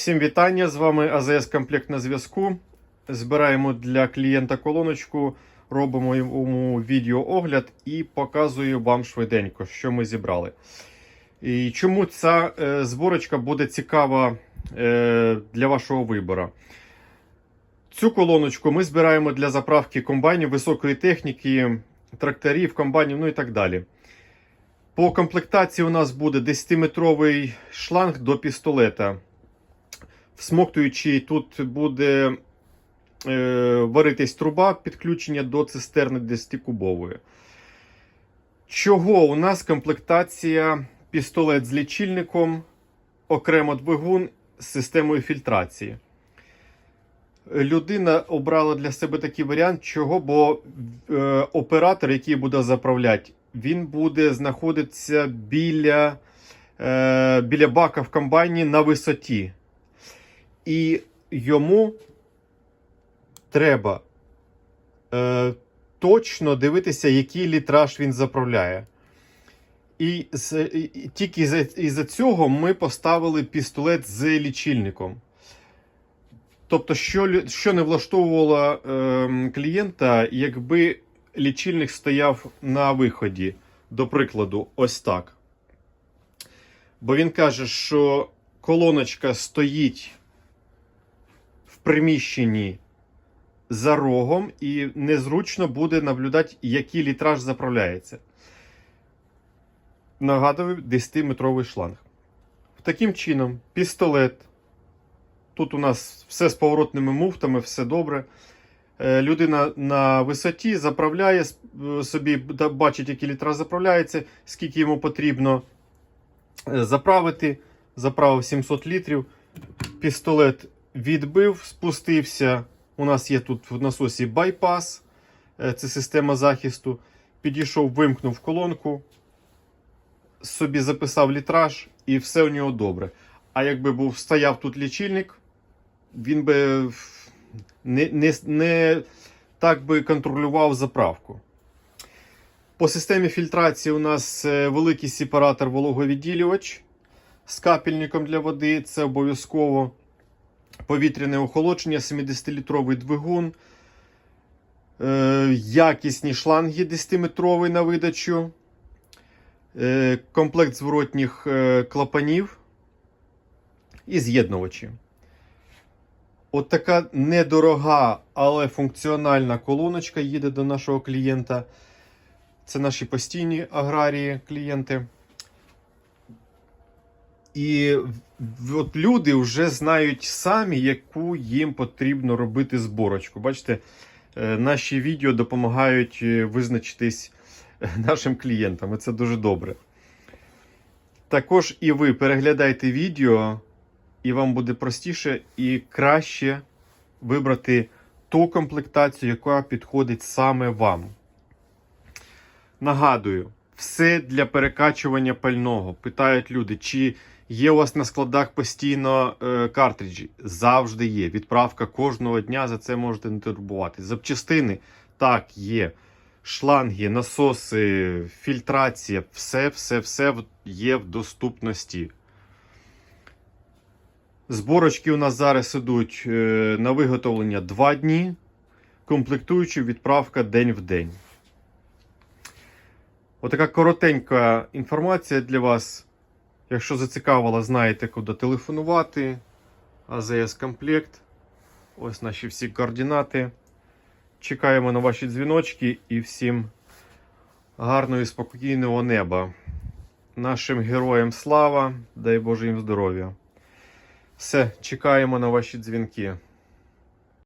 Всім вітання! З вами АЗС Комплект на зв'язку. Збираємо для клієнта колоночку, робимо йому відеоогляд і показую вам швиденько, що ми зібрали. І чому ця е, зборочка буде цікава е, для вашого вибору? Цю колоночку ми збираємо для заправки комбайнів високої техніки, тракторів, комбайнів, ну і так далі. По комплектації у нас буде 10-метровий шланг до пістолета. Всмоктуючи, тут буде е, варитись труба підключення до цистерни 10-кубової. Чого у нас комплектація пістолет з лічильником, окремо двигун з системою фільтрації. Людина обрала для себе такий варіант, чого, бо е, оператор, який буде заправляти, він буде знаходитися біля, е, біля бака в комбайні на висоті. І йому треба е, точно дивитися, який літраж він заправляє. І, з, і, тільки із-за із цього ми поставили пістолет з лічильником. Тобто, що, що не влаштовувало е, клієнта, якби лічильник стояв на виході, до прикладу, ось так. Бо він каже, що колоночка стоїть приміщенні за рогом, і незручно буде наблюдати, який літраж заправляється. Нагадую, 10-метровий шланг. Таким чином, пістолет. Тут у нас все з поворотними муфтами, все добре. Е, Людина на висоті заправляє е, собі, бачить, який літраж заправляється, скільки йому потрібно е, заправити. Заправив 700 літрів. Пістолет відбив, спустився. У нас є тут в насосі байпас, е, це система захисту. Підійшов, вимкнув колонку, собі записав літраж і все у нього добре. А якби був стояв тут лічильник, він би не, не, не так би контролював заправку. По системі фільтрації у нас е, великий сепаратор вологовідділювач з капельником для води. Це обов'язково повітряне охолодження, 70-літровий двигун, е, якісні шланги 10-метровий на видачу, е, комплект зворотніх е, клапанів і з'єднувачі. От така недорога, але функціональна колоночка їде до нашого клієнта. Це наші постійні аграрії клієнти. І от люди вже знають самі, яку їм потрібно робити зборочку. Бачите, е, наші відео допомагають е, визначитись е, нашим клієнтам. І це дуже добре. Також і ви переглядайте відео, і вам буде простіше і краще вибрати ту комплектацію, яка підходить саме вам. Нагадую, все для перекачування пального. Питають люди, чи є у вас на складах постійно е, картриджі? Завжди є. Відправка кожного дня за це можете не турбувати. Запчастини так є. Шланги, насоси, фільтрація, все, все, все є в доступності. Зборочки у нас зараз ідуть е, на виготовлення 2 дні, комплектуючи відправка день в день. Отака коротенька інформація для вас. Якщо зацікавила, знаєте, куди телефонувати. АЗС Комплект. Ось наші всі координати. Чекаємо на ваші дзвіночки і всім гарного і спокійного неба. Нашим героям слава, дай Боже їм здоров'я. Все, чекаємо на ваші дзвінки.